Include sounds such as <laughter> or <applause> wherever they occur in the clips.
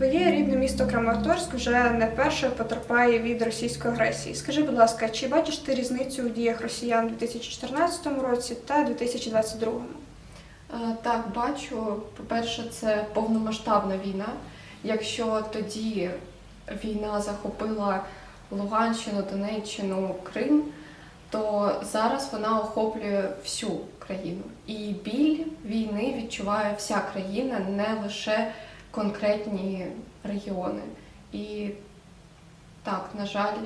Твоє рідне місто Краматорськ вже не перше потерпає від російської агресії. Скажи, будь ласка, чи бачиш ти різницю у діях росіян у 2014 році та 2022? Е, Так, бачу. По-перше, це повномасштабна війна. Якщо тоді війна захопила Луганщину, Донеччину, Крим, то зараз вона охоплює всю країну. І біль війни відчуває вся країна, не лише конкретні регіони. І так, на жаль,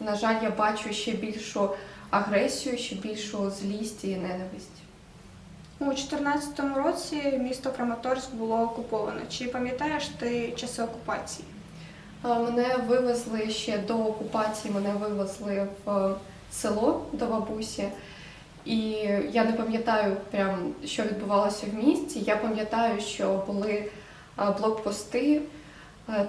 на жаль, я бачу ще більшу агресію, ще більшу злість і ненависть. У 2014 році місто Краматорськ було окуповано. Чи пам'ятаєш ти часи окупації? Е, Мене вивезли ще до окупації, мене вивезли в село до бабусі. І я не пам'ятаю прям, що відбувалося в місті. Я пам'ятаю, що були е, блокпости, е,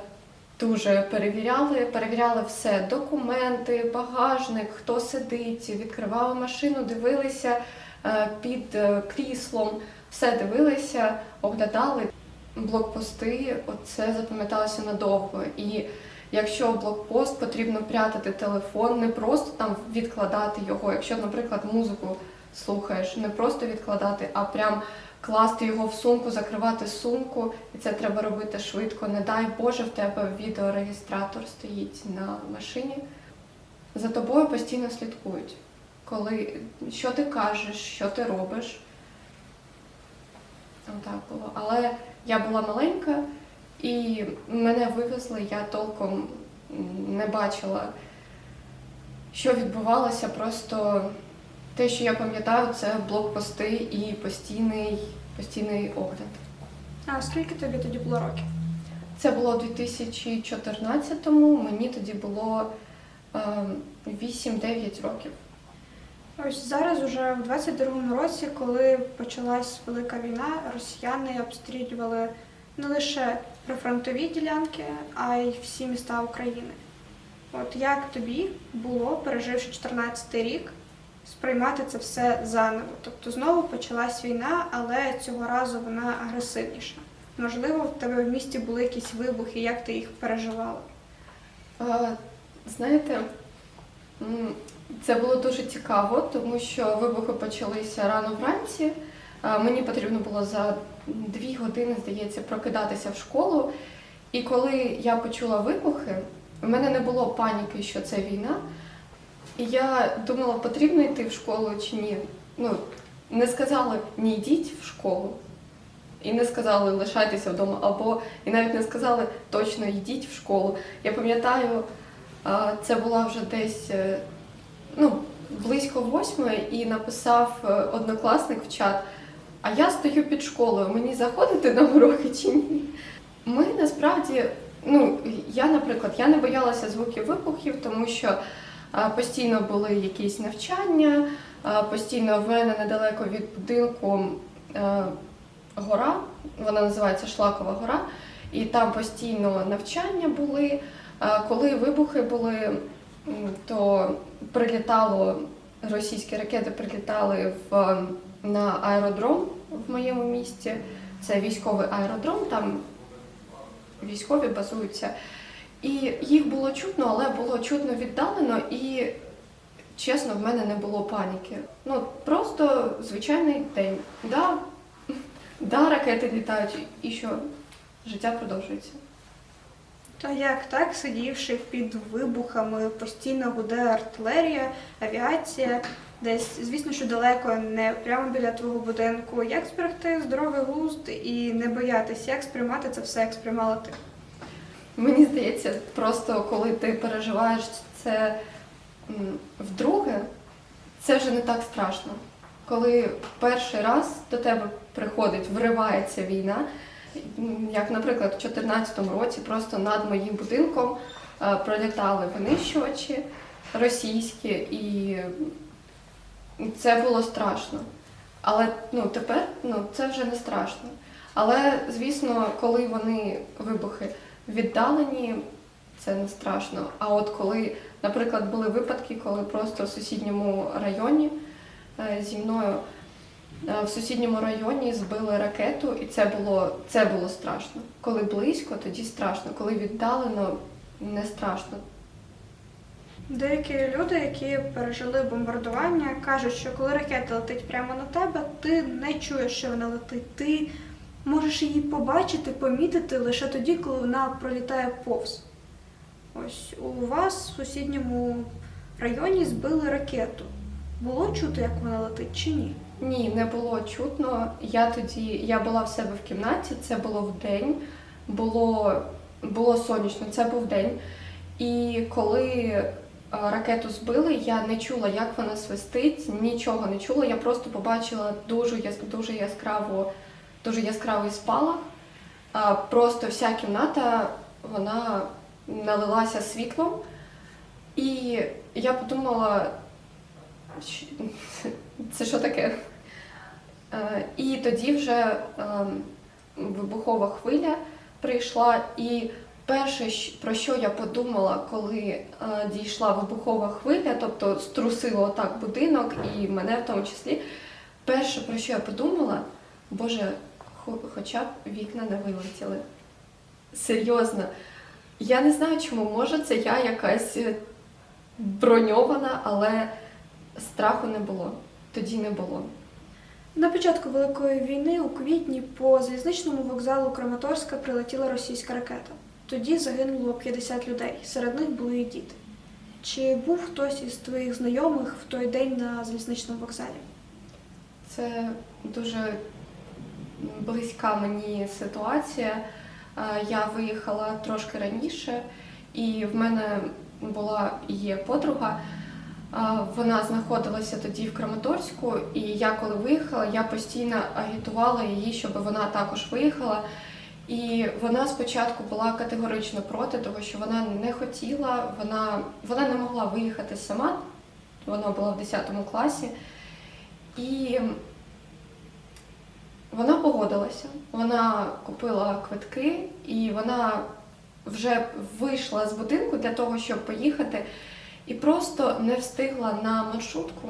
дуже перевіряли, перевіряли все: документи, багажник, хто сидить, відкривали машину, дивилися е, під е, кріслом, все дивилися, оглядали. Блокпости, оце запам'яталося надовго. І якщо блокпост потрібно прятати телефон, не просто там відкладати його, якщо, наприклад, музику слухаєш, не просто відкладати, а прям класти його в сумку, закривати сумку, і це треба робити швидко. Не дай Боже, в тебе відеореєстратор стоїть на машині. За тобою постійно слідкують. Коли що ти кажеш, що ти робиш. Так було. Але я була маленька і мене вивезли, я толком не бачила, що відбувалося. Просто те, що я пам'ятаю, це блокпости і постійний, постійний огляд. А скільки тобі тоді було років? Це було у 2014-му, мені тоді було е, 8-9 років. Ось зараз, уже в 22-му році, коли почалась велика війна, росіяни обстрілювали не лише прифронтові ділянки, а й всі міста України. От як тобі було, переживши 14-й рік, сприймати це все заново? Тобто знову почалась війна, але цього разу вона агресивніша. Можливо, в тебе в місті були якісь вибухи, як ти їх переживала? Е, Знаєте, це було дуже цікаво, тому що вибухи почалися рано вранці. Мені потрібно було за дві години, здається, прокидатися в школу. І коли я почула вибухи, в мене не було паніки, що це війна. І я думала, потрібно йти в школу чи ні. Ну, не сказали не йдіть в школу. І не сказали лишайтеся вдома, або і навіть не сказали точно йдіть в школу. Я пам'ятаю, це була вже десь е, ну, близько восьмої, і написав е, однокласник в чат: а я стою під школою, мені заходити на уроки чи ні? Ми насправді, ну я, наприклад, я не боялася звуків вибухів, тому що постійно були якісь навчання, постійно в мене недалеко від будинку. е, гора, вона називається Шлакова гора, і там постійно навчання були. Коли вибухи були, то прилітало російські ракети прилітали в, на аеродром в моєму місті. Це військовий аеродром, там військові базуються. І їх було чутно, але було чутно віддалено і. Чесно, в мене не було паніки. Ну просто звичайний день. Да, <laughs> Да, ракети літають, і що життя продовжується. То як так, сидівши під вибухами, постійно гуде артилерія, авіація, десь, звісно, що далеко, не прямо біля твого будинку. Як зберегти здоровий глузд і не боятися, як сприймати це все, як сприймала ти? Мені здається, просто коли ти переживаєш це вдруге, це вже не так страшно. Коли перший раз до тебе приходить, вривається війна, як, наприклад, в 2014 році просто над моїм будинком е, пролітали винищувачі російські, і це було страшно. Але ну, тепер ну, це вже не страшно. Але, звісно, коли вони вибухи віддалені, це не страшно. А от коли, наприклад, були випадки, коли просто в сусідньому районі е, зі мною Е, В сусідньому районі збили ракету, і це було, це було страшно. Коли близько, тоді страшно. Коли віддалено, не страшно. Деякі люди, які пережили бомбардування, кажуть, що коли ракета летить прямо на тебе, ти не чуєш, що вона летить. Ти можеш її побачити, помітити лише тоді, коли вона пролітає повз. Ось у вас в сусідньому районі збили ракету. Було чути, як вона летить чи ні? Ні, не було чутно. Я тоді я була в себе в кімнаті, це було в день, було, було сонячно, це був день. І коли е, ракету збили, я не чула, як вона свистить, нічого не чула. Я просто побачила дуже, дуже яскраво, дуже яскравий спалах. Просто вся кімната вона налилася світлом. І я подумала, <laughs> це що таке? І тоді вже вибухова хвиля прийшла, і перше, про що я подумала, коли дійшла вибухова хвиля, тобто струсило отак будинок і мене в тому числі, перше, про що я подумала, боже, хоча б вікна не вилетіли. Серйозно. Я не знаю, чому, може, це я якась е, броньована, але страху не було. Тоді не було. На початку Великої війни у квітні по залізничному вокзалу Краматорська прилетіла російська ракета. Тоді загинуло 50 людей, серед них були і діти. Чи був хтось із твоїх знайомих в той день на залізничному вокзалі? Це дуже близька мені ситуація. Е, Я виїхала трошки раніше, і в мене була є подруга. Е, Вона знаходилася тоді в Краматорську, і я коли виїхала, я постійно агітувала її, щоб вона також виїхала. І вона спочатку була категорично проти, того що вона не хотіла, вона, вона не могла виїхати сама, вона була в 10 класі. І вона погодилася. Вона купила квитки і вона вже вийшла з будинку для того, щоб поїхати, і просто не встигла на маршрутку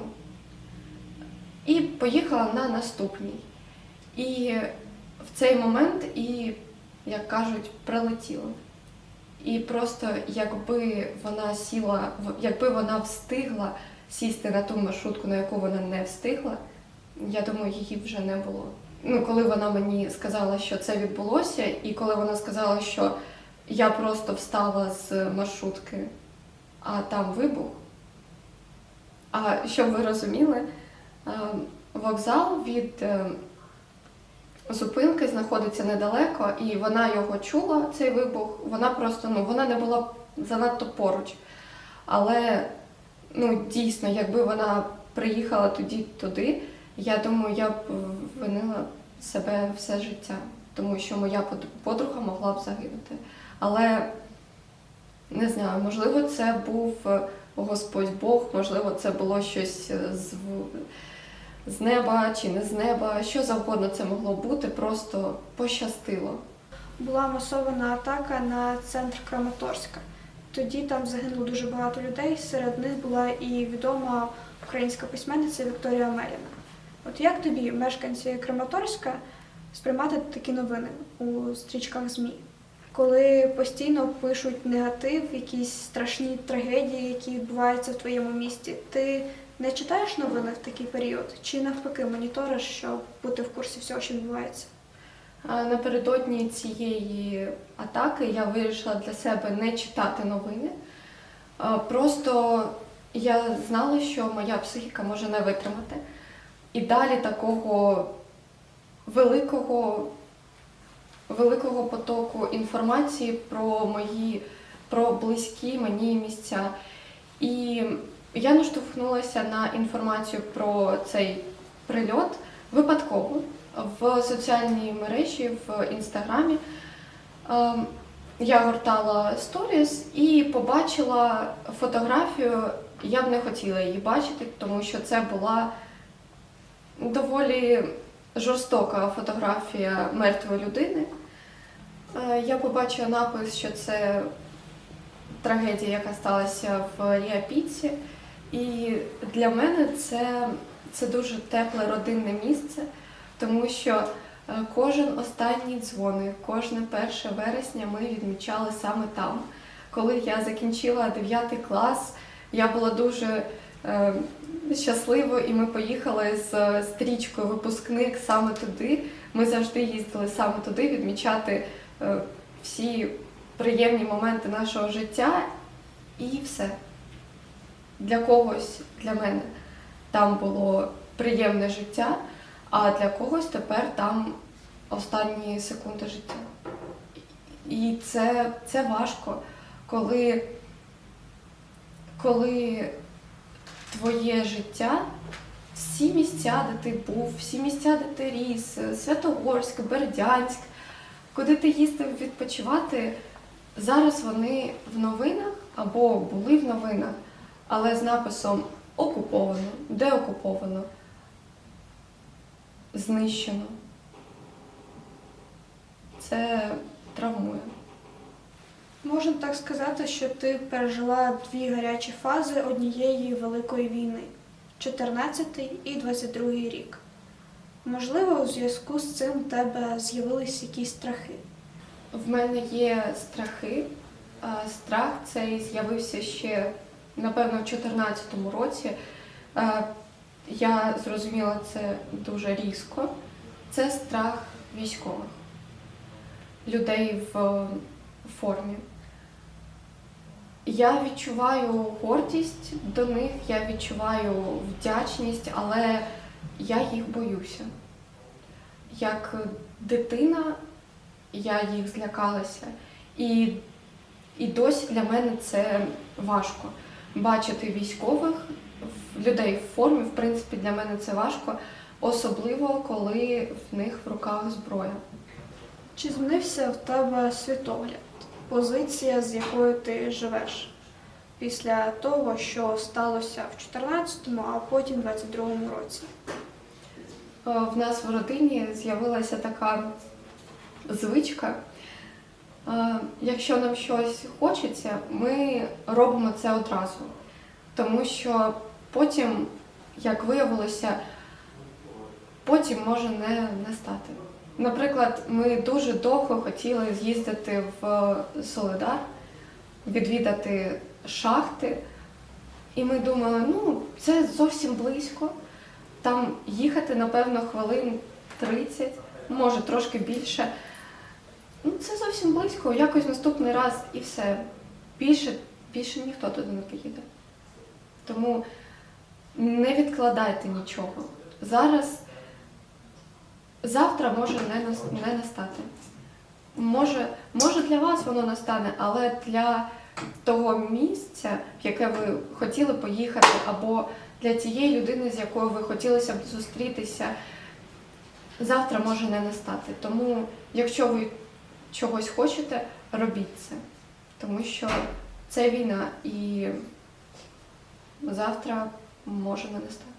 і поїхала на наступній. І в цей момент, і, як кажуть, прилетіло. І просто якби вона сіла, якби вона встигла сісти на ту маршрутку, на яку вона не встигла, я думаю, її вже не було. Ну, коли вона мені сказала, що це відбулося, і коли вона сказала, що я просто встала з маршрутки, а там вибух. А щоб ви розуміли, е, вокзал від е, зупинки знаходиться недалеко, і вона його чула, цей вибух. Вона просто ну, вона не була занадто поруч. Але ну, дійсно, якби вона приїхала тоді туди, я думаю, я б винила себе все життя, тому що моя подруга могла б загинути. Але не знаю, можливо, це був е, Господь Бог, можливо, це було щось е, з, з неба чи не з неба, що завгодно це могло бути, просто пощастило. Була масована атака на центр Краматорська. Тоді там загинуло дуже багато людей. Серед них була і відома українська письменниця Вікторія Меліна. От як тобі, мешканці Краматорська, сприймати такі новини у стрічках ЗМІ? Коли постійно пишуть негатив, якісь страшні трагедії, які відбуваються в твоєму місті, ти не читаєш новини в такий період? Чи навпаки моніториш, щоб бути в курсі всього, що відбувається? Напередодні цієї атаки я вирішила для себе не читати новини. Просто я знала, що моя психіка може не витримати. І далі такого великого, великого потоку інформації про мої про близькі мені місця. І я наштовхнулася на інформацію про цей прильот випадково в соціальній мережі в інстаграмі. Ем, Я гортала сторіс і побачила фотографію. Я б не хотіла її бачити, тому що це була доволі жорстока фотографія мертвої людини. Е, Я побачила напис, що це трагедія, яка сталася в Ріапіці. І для мене це це дуже тепле родинне місце, тому що е, кожен останній дзвоник, кожне 1 вересня ми відмічали саме там. Коли я закінчила 9 клас, я була дуже е, щаслива, і ми поїхали з стрічкою випускник саме туди. Ми завжди їздили саме туди відмічати е, всі приємні моменти нашого життя і все. Для когось, для мене, там було приємне життя, а для когось тепер там останні секунди життя. І це, це важко, коли, коли твоє життя, всі місця, де ти був, всі місця, де ти ріс, Святогорськ, Бердянськ, куди ти їздив відпочивати, зараз вони в новинах або були в новинах, але з написом окуповано, де окуповано, знищено. Це травмує. Можна так сказати, що ти пережила дві гарячі фази однієї великої війни 14 і 22 рік. Можливо, у зв'язку з цим у тебе з'явились якісь страхи. В мене є страхи. Страх цей з'явився ще, напевно, в 2014 році. Я зрозуміла це дуже різко. Це страх військових, людей в формі. Я відчуваю гордість до них, я відчуваю вдячність, але я їх боюся. Як дитина я їх злякалася. І, і досі для мене це важко. Бачити військових, людей в формі, в принципі, для мене це важко, особливо коли в них в руках зброя. Чи змінився в тебе світогляд, позиція, з якою ти живеш після того, що сталося в 14-му, а потім в 22-му році? Е, В нас в родині з'явилася така звичка. Е, Якщо нам щось хочеться, ми робимо це одразу. Тому що потім, як виявилося, потім може не, не стати. Наприклад, ми дуже довго хотіли з'їздити в Солидар, відвідати шахти. І ми думали, ну, це зовсім близько. Там їхати, напевно, хвилин 30, може трошки більше. Ну, це зовсім близько, якось наступний раз і все. Більше, більше ніхто туди не поїде. Тому не відкладайте нічого. Зараз, завтра може не, нас- не настати. Може, може для вас воно настане, але для того місця, в яке ви хотіли поїхати, або для тієї людини, з якою ви хотілося б зустрітися, завтра може не настати. Тому, якщо ви чогось хочете, робіть це. Тому що це війна і завтра може не настати.